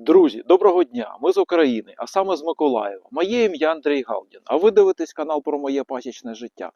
Друзі, доброго дня! Ми з України, а саме з Миколаєва. Моє ім'я Андрій Галдін, а ви дивитесь канал про моє пасічне життя.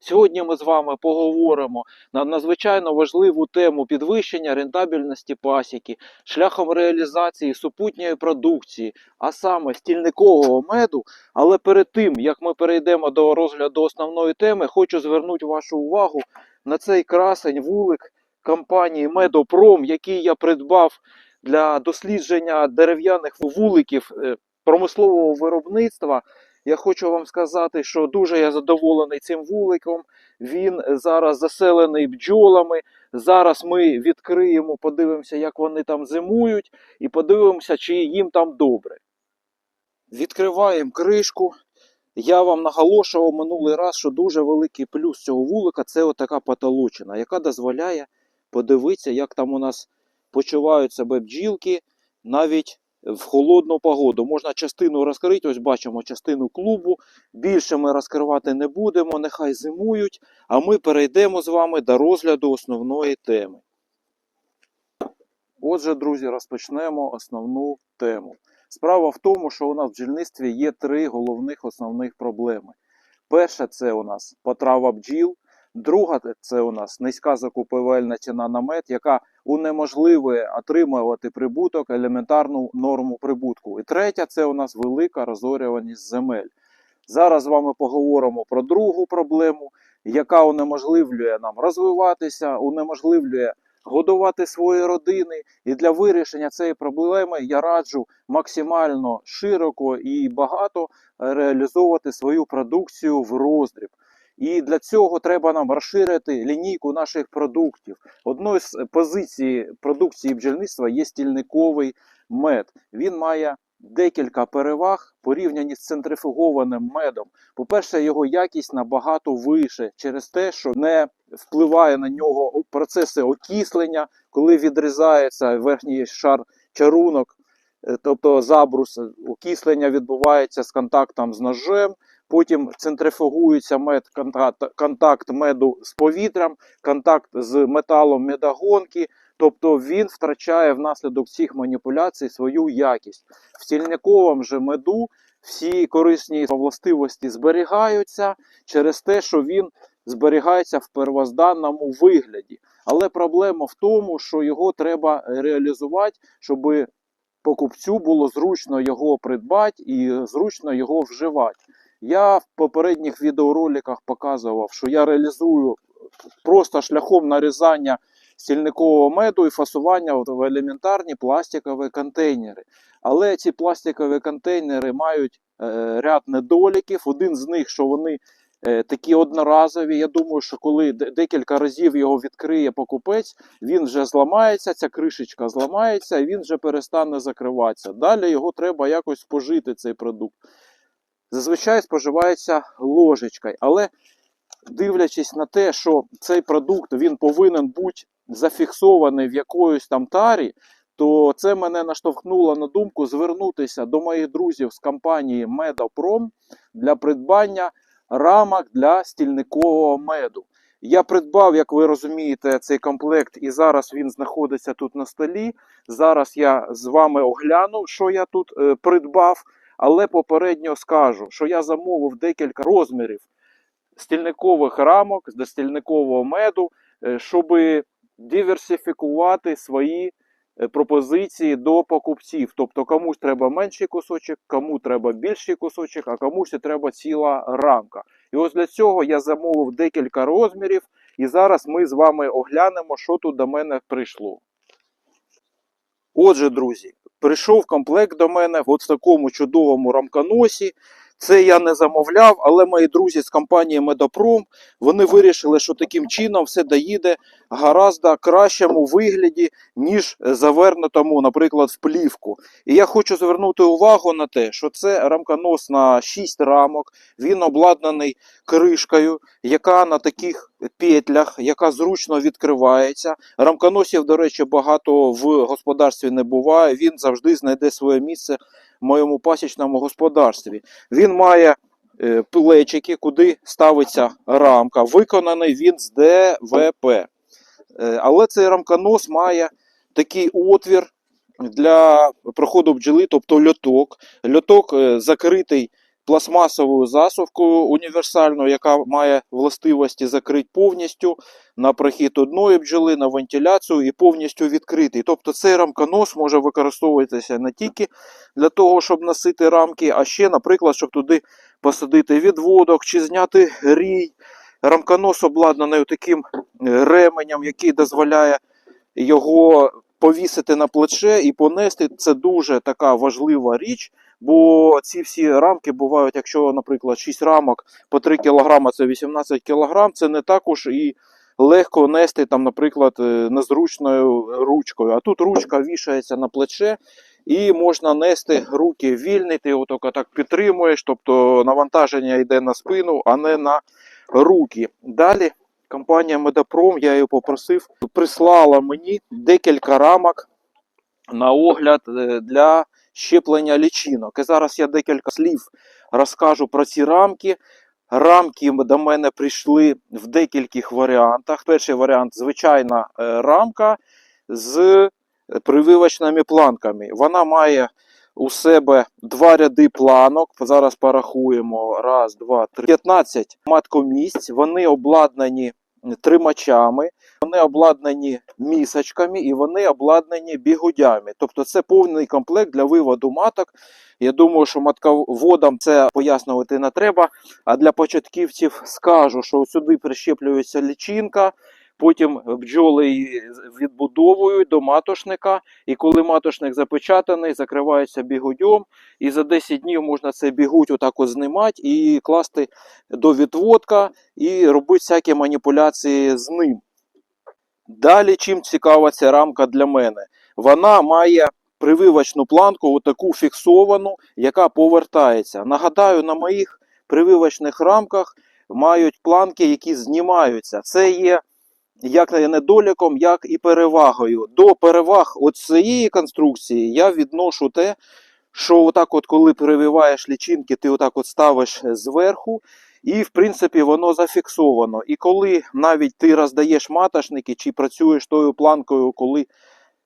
Сьогодні ми з вами поговоримо на надзвичайно важливу тему підвищення рентабельності пасіки шляхом реалізації супутньої продукції, а саме стільникового меду. Але перед тим, як ми перейдемо до розгляду основної теми, хочу звернути вашу увагу на цей красень вулик компанії Медопром, який я придбав для дослідження дерев'яних вуликів е, промислового виробництва. Я хочу вам сказати, що дуже я задоволений цим вуликом. Він зараз заселений бджолами. Зараз ми відкриємо, подивимося, як вони там зимують, і подивимося, чи їм там добре. Відкриваємо кришку. Я вам наголошував минулий раз, що дуже великий плюс цього вулика це отака потолочина, яка дозволяє подивитися, як там у нас почувають себе бджілки навіть в холодну погоду. Можна частину розкрити, ось бачимо частину клубу. Більше ми розкривати не будемо, нехай зимують, а ми перейдемо з вами до розгляду основної теми. Отже, друзі, розпочнемо основну тему. Справа в тому, що у нас в бджільництві є три головних основних проблеми. Перша це у нас потрава бджіл. Друга це у нас низька закупівельна ціна на мед, яка унеможливує отримувати прибуток, елементарну норму прибутку. І третя це у нас велика розорюваність земель. Зараз з вами поговоримо про другу проблему, яка унеможливлює нам розвиватися, унеможливлює годувати свої родини. І для вирішення цієї проблеми я раджу максимально широко і багато реалізовувати свою продукцію в роздріб. І для цього треба нам розширити лінійку наших продуктів. Одною з позицій продукції бджільництва є стільниковий мед. Він має декілька переваг порівняні з центрифугованим медом. По-перше, його якість набагато вище через те, що не впливає на нього процеси окислення, коли відрізається верхній шар чарунок, е, тобто забрус, окислення відбувається з контактом з ножем. Потім центрифугується мед, контакт, контакт меду з повітрям, контакт з металом медогонки. Тобто він втрачає внаслідок цих маніпуляцій свою якість. В стільниковому же меду всі корисні властивості зберігаються через те, що він зберігається в первозданному вигляді. Але проблема в тому, що його треба реалізувати, щоб покупцю було зручно його придбати і зручно його вживати. Я в попередніх відеороликах показував, що я реалізую просто шляхом нарізання стільникового меду і фасування в елементарні пластикові контейнери. Але ці пластикові контейнери мають е, ряд недоліків. Один з них, що вони е, такі одноразові. Я думаю, що коли декілька разів його відкриє покупець, він вже зламається, ця кришечка зламається і він вже перестане закриватися. Далі його треба якось спожити, цей продукт зазвичай споживається ложечкою. Але дивлячись на те, що цей продукт він повинен бути зафіксований в якоїсь там тарі, то це мене наштовхнуло на думку звернутися до моїх друзів з компанії Медопром для придбання рамок для стільникового меду. Я придбав, як ви розумієте, цей комплект, і зараз він знаходиться тут на столі. Зараз я з вами огляну, що я тут е, придбав. Але попередньо скажу, що я замовив декілька розмірів стільникових рамок до стільникового меду, е, щоб диверсифікувати свої е, пропозиції до покупців. Тобто комусь треба менший кусочок, кому треба більший кусочок, а комусь треба ціла рамка. І ось для цього я замовив декілька розмірів, і зараз ми з вами оглянемо, що тут до мене прийшло. Отже, друзі, прийшов комплект до мене в такому чудовому рамконосі. Це я не замовляв, але мої друзі з компанії Медопром вони вирішили, що таким чином все доїде гораздо кращому вигляді, ніж завернутому, наприклад, в плівку. І я хочу звернути увагу на те, що це рамконос на 6 рамок. Він обладнаний кришкою, яка на таких петлях, яка зручно відкривається. Рамконосів, до речі, багато в господарстві не буває. Він завжди знайде своє місце моєму пасічному господарстві. Він має е, плечики, куди ставиться рамка. Виконаний він з ДВП. Е, але цей рамконос має такий отвір для проходу бджоли, тобто льоток. Льоток е, закритий пластмасовою засувкою універсальною, яка має властивості закрити повністю на прохід одної бджоли, на вентиляцію і повністю відкритий. Тобто цей рамконос може використовуватися не тільки для того, щоб носити рамки, а ще, наприклад, щоб туди посадити відводок чи зняти рій. Рамконос обладнаний таким е, ременем, який дозволяє його повісити на плече і понести. Це дуже така важлива річ, бо ці всі рамки бувають, якщо, наприклад, 6 рамок по 3 кг це 18 кг, це не також і легко нести, там, наприклад, е, незручною ручкою. А тут ручка вішається на плече. І можна нести руки вільні, ти отак так підтримуєш, тобто навантаження йде на спину, а не на руки. Далі компанія Медопром, я її попросив, прислала мені декілька рамок на огляд е, для щеплення лічинок. І зараз я декілька слів розкажу про ці рамки. Рамки до мене прийшли в декількох варіантах. Перший варіант звичайна е, рамка з прививочними планками. Вона має у себе два ряди планок. Зараз порахуємо. Раз, два, три. 15 маткомісць. Вони обладнані тримачами, вони обладнані місочками і вони обладнані бігудями. Тобто це повний комплект для виводу маток. Я думаю, що матководам це пояснювати не треба. А для початківців скажу, що сюди прищеплюється лічинка. Потім бджоли її відбудовують до матошника, і коли матошник запечатаний, закривається бігудьом, і за 10 днів можна цей бігуть отак от знімати і класти до відводка, і робити всякі маніпуляції з ним. Далі, чим цікава ця рамка для мене? Вона має прививочну планку, отаку фіксовану, яка повертається. Нагадаю, на моїх прививочних рамках мають планки, які знімаються. Це є як недоліком, як і перевагою. До переваг от цієї конструкції я відношу те, що отак, от, коли прививаєш лічинки, ти отак от ставиш зверху, і в принципі воно зафіксовано. І коли навіть ти роздаєш матошники чи працюєш тою планкою, коли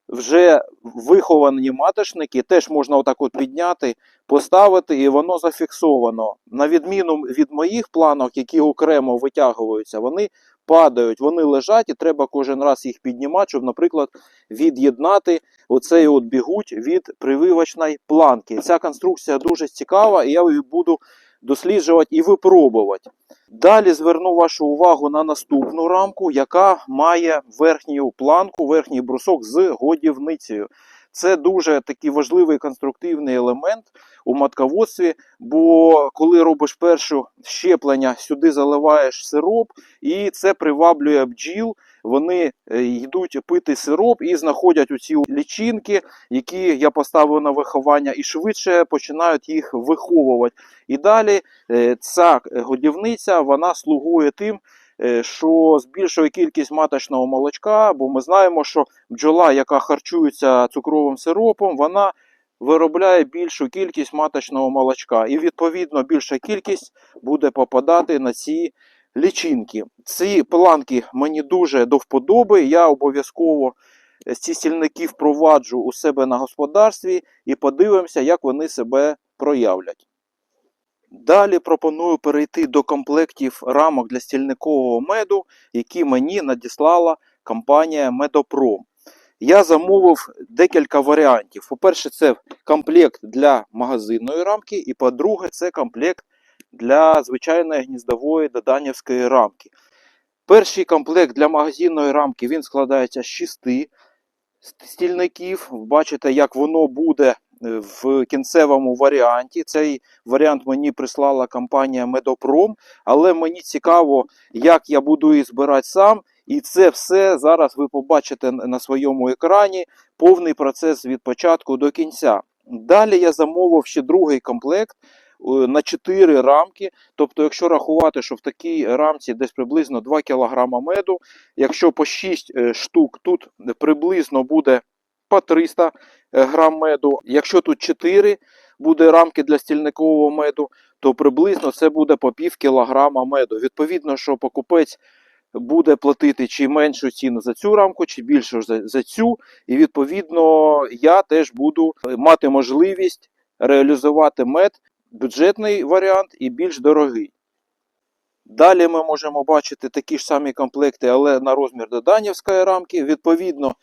вже виховані матошники, теж можна отак от підняти, поставити, і воно зафіксовано. На відміну від моїх планок, які окремо витягуються, вони падають, вони лежать, і треба кожен раз їх піднімати, щоб, наприклад, від'єднати оцей от бігуть від прививочної планки. Ця конструкція дуже цікава, і я її буду досліджувати і випробувати. Далі зверну вашу увагу на наступну рамку, яка має верхню планку, верхній брусок з годівницею. Це дуже такий важливий конструктивний елемент у матководстві, бо коли робиш перше щеплення, сюди заливаєш сироп, і це приваблює бджіл. Вони е, йдуть пити сироп і знаходять оці лічинки, які я поставив на виховання, і швидше починають їх виховувати. І далі е, ця годівниця вона слугує тим, е, що збільшує кількість маточного молочка, бо ми знаємо, що бджола, яка харчується цукровим сиропом, вона виробляє більшу кількість маточного молочка. І, відповідно, більша кількість буде попадати на ці лічинки. Ці планки мені дуже до вподоби. Я обов'язково ці стільники впроваджу у себе на господарстві і подивимося, як вони себе проявлять. Далі пропоную перейти до комплектів рамок для стільникового меду, які мені надіслала компанія Медопром. Я замовив декілька варіантів. По-перше, це комплект для магазинної рамки, і по-друге, це комплект для звичайної гніздової доданівської рамки. Перший комплект для магазинної рамки він складається з 6 стільників. Бачите, як воно буде в кінцевому варіанті. Цей варіант мені прислала компанія Медопром, але мені цікаво, як я буду її збирати сам. І це все зараз ви побачите на своєму екрані повний процес від початку до кінця. Далі я замовив ще другий комплект е, на 4 рамки. Тобто, якщо рахувати, що в такій рамці десь приблизно 2 кг меду, якщо по 6 е, штук, тут приблизно буде по 300 грам меду. Якщо тут 4 буде рамки для стільникового меду, то приблизно це буде по пів кілограма меду. Відповідно, що покупець буде платити чи меншу ціну за цю рамку, чи більшу за, за цю. І відповідно я теж буду мати можливість реалізувати мед бюджетний варіант і більш дорогий. Далі ми можемо бачити такі ж самі комплекти, але на розмір доданівської рамки. Відповідно,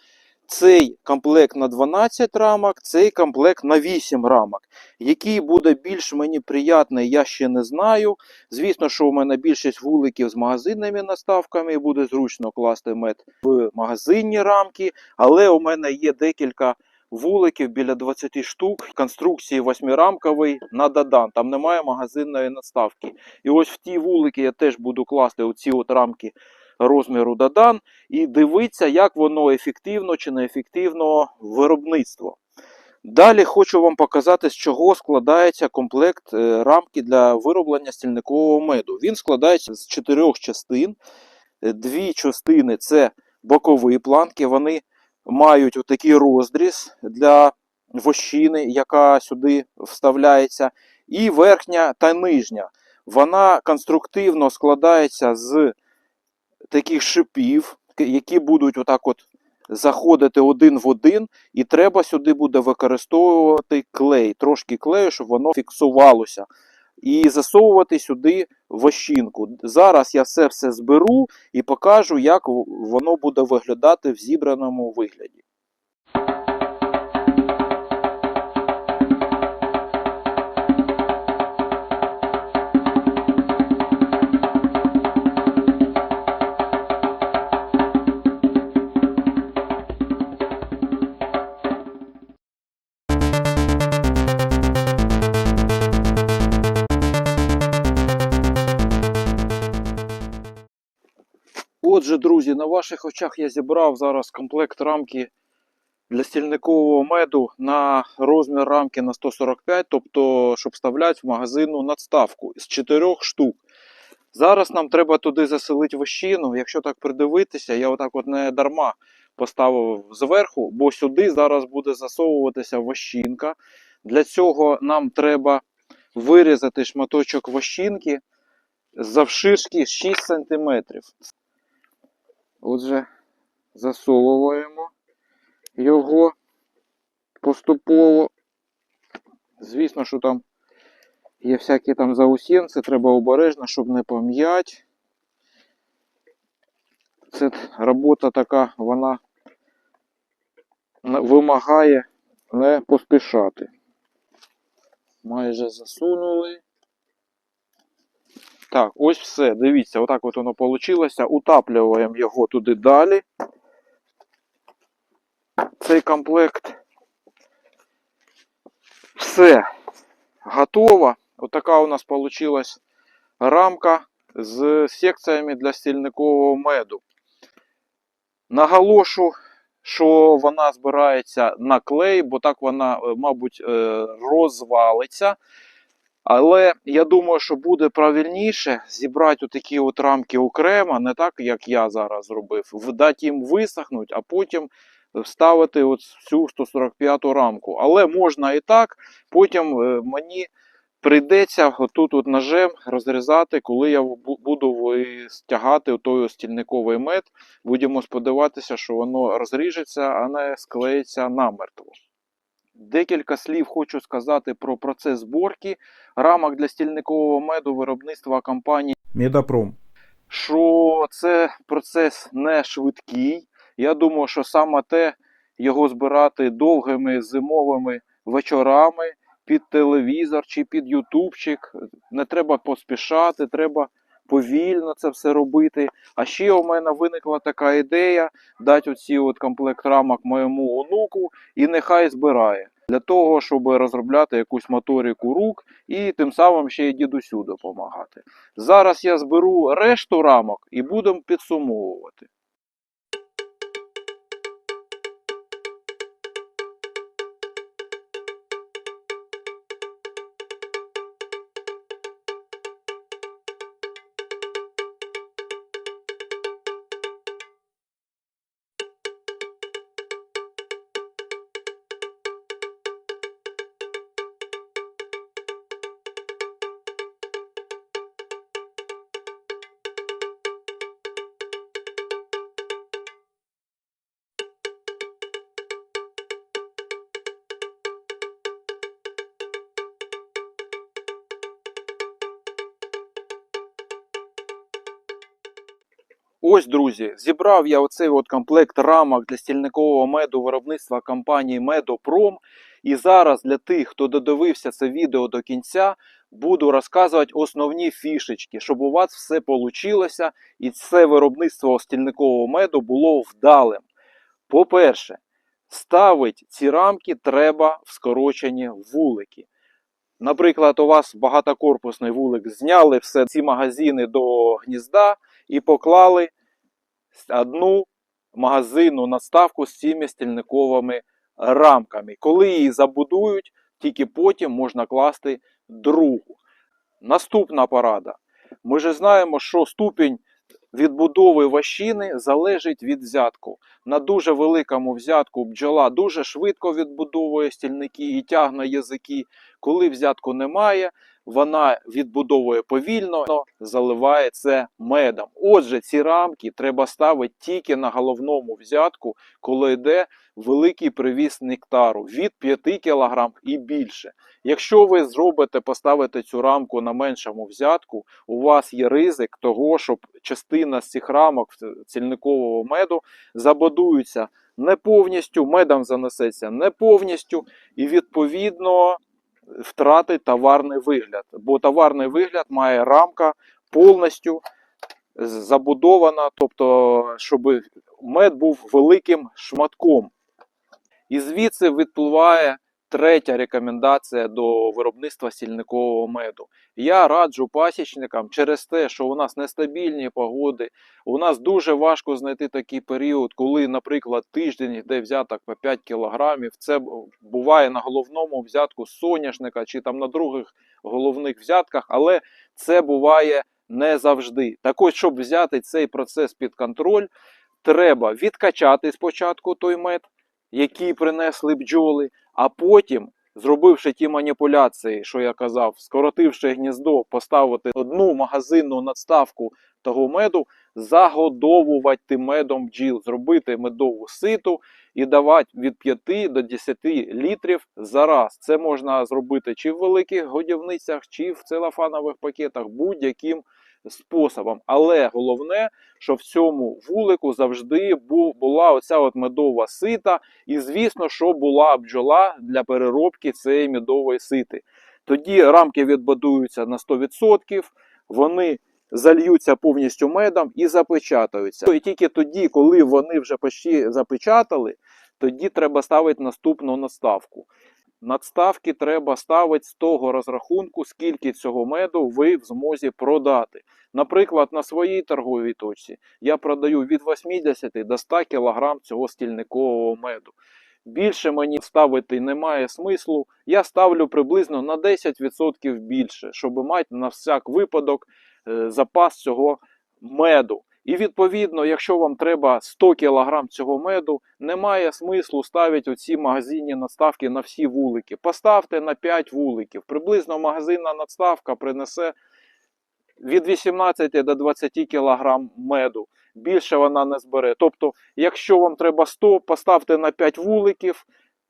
цей комплект на 12 рамок, цей комплект на 8 рамок. Який буде більш мені приятний, я ще не знаю. Звісно, що у мене більшість вуликів з магазинними наставками, буде зручно класти мед в магазинні рамки, але у мене є декілька вуликів біля 20 штук конструкції восьмирамкової на Дадан. Там немає магазинної наставки. І ось в ті вулики я теж буду класти оці от рамки розміру Дадан і дивитися, як воно ефективно чи неефективно виробництво. Далі хочу вам показати, з чого складається комплект е, рамки для вироблення стільникового меду. Він складається з чотирьох частин. Е, Дві частини це бокові планки, вони мають отакий розріз для вощини, яка сюди вставляється, і верхня та нижня. Вона конструктивно складається з таких шипів, які будуть отак от заходити один в один, і треба сюди буде використовувати клей, трошки клею, щоб воно фіксувалося. І засовувати сюди вощинку. Зараз я все все зберу і покажу, як воно буде виглядати в зібраному вигляді. Отже, друзі, на ваших очах я зібрав зараз комплект рамки для стільникового меду на розмір рамки на 145, тобто, щоб вставляти в магазинну надставку з 4 штук. Зараз нам треба туди заселити вощину. Якщо так придивитися, я отак от не дарма поставив зверху, бо сюди зараз буде засовуватися вощинка. Для цього нам треба вирізати шматочок вощинки завширшки 6 см. Отже, засовуємо його поступово. Звісно, що там є всякі там заусінці, треба обережно, щоб не пом'ять. Це робота така, вона вимагає не поспішати. Майже засунули. Так, ось все. Дивіться, отак от воно вийшло. Утаплюємо його туди далі. Цей комплект. Все. Готово. Отака у нас вийшла рамка з секціями для стільникового меду. Наголошу, що вона збирається на клей, бо так вона, е, мабуть, е, розвалиться. Але я думаю, що буде правильніше зібрати такі от рамки окремо, не так, як я зараз зробив, дати їм висохнути, а потім вставити от цю 145 рамку. Але можна і так, потім е, мені прийдеться тут от ножем розрізати, коли я буду стягати той стільниковий мед. Будемо сподіватися, що воно розріжеться, а не склеїться намертво. Декілька слів хочу сказати про процес зборки рамок для стільникового меду виробництва компанії Медопром. що це процес не швидкий. Я думаю, що саме те його збирати довгими зимовими вечорами під телевізор чи під ютубчик. Не треба поспішати, треба повільно це все робити. А ще у мене виникла така ідея дати оці от комплект рамок моєму онуку і нехай збирає. Для того, щоб розробляти якусь моторику рук і тим самим ще й дідусю допомагати. Зараз я зберу решту рамок і будемо підсумовувати. Ось, друзі, зібрав я оцей от комплект рамок для стільникового меду виробництва компанії Медопром. І зараз для тих, хто додивився це відео до кінця, буду розказувати основні фішечки, щоб у вас все вийшло і це виробництво стільникового меду було вдалим. По-перше, ставить ці рамки треба в скорочені вулики. Наприклад, у вас багатокорпусний вулик, зняли все ці магазини до гнізда і поклали одну магазинну наставку з цими стільниковими рамками. Коли її забудують, тільки потім можна класти другу. Наступна порада. Ми ж знаємо, що ступінь відбудови ващини залежить від взятку. На дуже великому взятку бджола дуже швидко відбудовує стільники і тягне язики. Коли взятку немає, вона відбудовує повільно, заливає це медом. Отже, ці рамки треба ставити тільки на головному взятку, коли йде великий привіз нектару від 5 кг і більше. Якщо ви зробите, поставите цю рамку на меншому взятку, у вас є ризик того, щоб частина з цих рамок цільникового меду забудується не повністю, медом занесеться не повністю, і відповідно втратить товарний вигляд. Бо товарний вигляд має рамка повністю забудована, тобто, щоб мед був великим шматком. І звідси відпливає третя рекомендація до виробництва сільникового меду. Я раджу пасічникам через те, що у нас нестабільні погоди, у нас дуже важко знайти такий період, коли, наприклад, тиждень йде взяток по 5 кілограмів. Це буває на головному взятку соняшника чи там на других головних взятках, але це буває не завжди. Так ось, щоб взяти цей процес під контроль, треба відкачати спочатку той мед які принесли бджоли, а потім, зробивши ті маніпуляції, що я казав, скоротивши гніздо, поставити одну магазинну надставку того меду, загодовувати медом бджіл, зробити медову ситу і давати від 5 до 10 літрів за раз. Це можна зробити чи в великих годівницях, чи в целофанових пакетах, будь-яким способом. Але головне, що в цьому вулику завжди була оця от медова сита, і, звісно, що була бджола для переробки цієї медової сити. Тоді рамки відбудуються на 100%, вони зальються повністю медом і запечатаються. І тільки тоді, коли вони вже почти запечатали, тоді треба ставити наступну наставку. Надставки треба ставити з того розрахунку, скільки цього меду ви в змозі продати. Наприклад, на своїй торговій точці я продаю від 80 до 100 кг цього стільникового меду. Більше мені ставити немає смислу. Я ставлю приблизно на 10% більше, щоб мати на всяк випадок е, запас цього меду. І відповідно, якщо вам треба 100 кг цього меду, немає смислу ставити оці магазинні надставки на всі вулики. Поставте на 5 вуликів. Приблизно магазинна надставка принесе від 18 до 20 кг меду. Більше вона не збере. Тобто, якщо вам треба 100, поставте на 5 вуликів.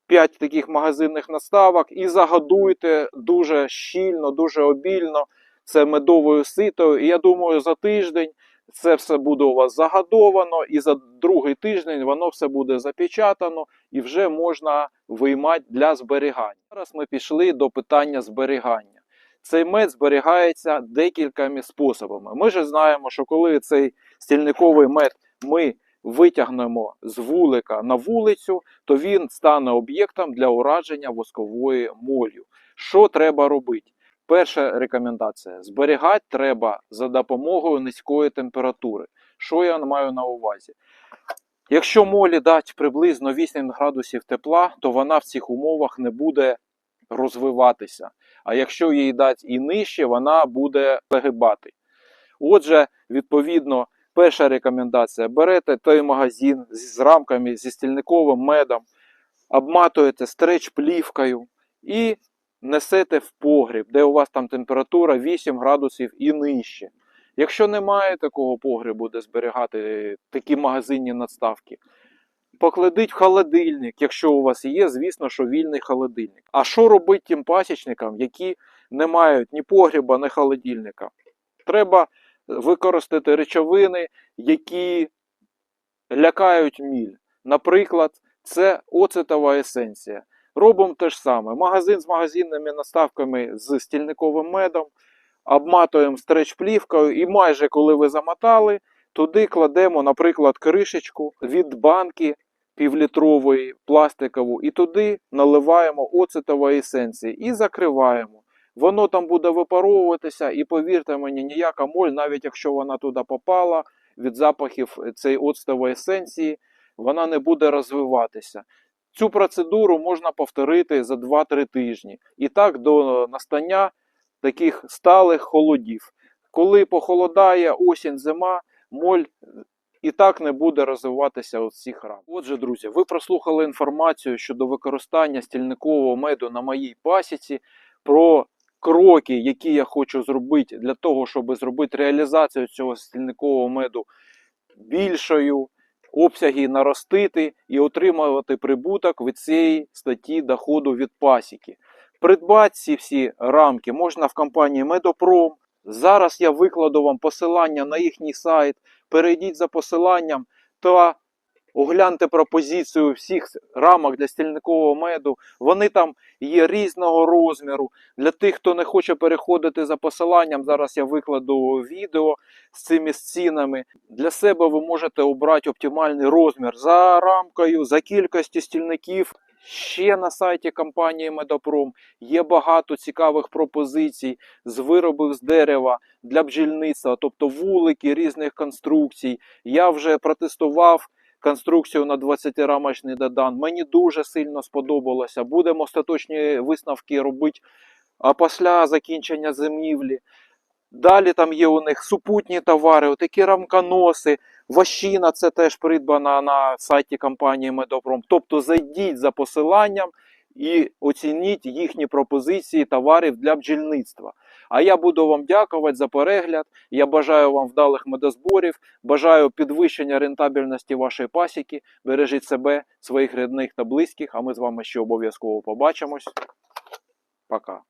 5 таких магазинних надставок і загодуйте дуже щільно, дуже обільно це медовою ситою. І я думаю, за тиждень це все буде у вас загадовано, і за другий тиждень воно все буде запечатано і вже можна виймати для зберігання. Зараз ми пішли до питання зберігання. Цей мед зберігається декількома способами. Ми ж знаємо, що коли цей стільниковий мед ми витягнемо з вулика на вулицю, то він стане об'єктом для ураження воскової молью. Що треба робити? Перша рекомендація: зберігати треба за допомогою низької температури. Що я маю на увазі? Якщо молі дати приблизно 8 градусів тепла, то вона в цих умовах не буде розвиватися. А якщо їй дати і нижче, вона буде загибати. Отже, відповідно, перша рекомендація: берете той магазин з рамками, зі стільниковим медом, обматуєте стреч плівкою і несете в погріб, де у вас там температура 8 градусів і нижче. Якщо немає такого погрібу, де зберігати такі магазинні надставки, покладіть в холодильник, якщо у вас є, звісно, що вільний холодильник. А що робити тим пасічникам, які не мають ні погріба, ні холодильника? Треба використати речовини, які лякають міль. Наприклад, це оцетова есенція. Робимо те ж саме. Магазин з магазинними наставками з стільниковим медом, обматуємо стреч-плівкою і майже коли ви замотали, туди кладемо, наприклад, кришечку від банки півлітрової пластикову, і туди наливаємо оцетової есенції і закриваємо. Воно там буде випаровуватися, і повірте мені, ніяка моль, навіть якщо вона туди попала від запахів цієї оцтової есенції, вона не буде розвиватися. Цю процедуру можна повторити за 2-3 тижні. І так до настання таких сталих холодів. Коли похолодає осінь, зима, моль і так не буде розвиватися от цих рам. Отже, друзі, ви прослухали інформацію щодо використання стільникового меду на моїй пасіці, про кроки, які я хочу зробити для того, щоб зробити реалізацію цього стільникового меду більшою, обсяги наростити і отримувати прибуток від цієї статті доходу від пасіки. Придбати ці всі рамки можна в компанії Медопром. Зараз я викладу вам посилання на їхній сайт. Перейдіть за посиланням та огляньте пропозицію всіх рамок для стільникового меду. Вони там є різного розміру. Для тих, хто не хоче переходити за посиланням, зараз я викладу відео з цими цінами. Для себе ви можете обрати оптимальний розмір за рамкою, за кількістю стільників. Ще на сайті компанії Медопром є багато цікавих пропозицій з виробів з дерева для бджільництва, тобто вулики різних конструкцій. Я вже протестував конструкцію на 20-рамочний додан. Мені дуже сильно сподобалося. Будемо остаточні висновки робити а після закінчення зимівлі. Далі там є у них супутні товари, такі рамконоси, ващина це теж придбана на сайті компанії Медопром. Тобто зайдіть за посиланням і оцініть їхні пропозиції товарів для бджільництва. А я буду вам дякувати за перегляд. Я бажаю вам вдалих медозборів, бажаю підвищення рентабельності вашої пасіки. Бережіть себе, своїх рідних та близьких, а ми з вами ще обов'язково побачимось. Пока.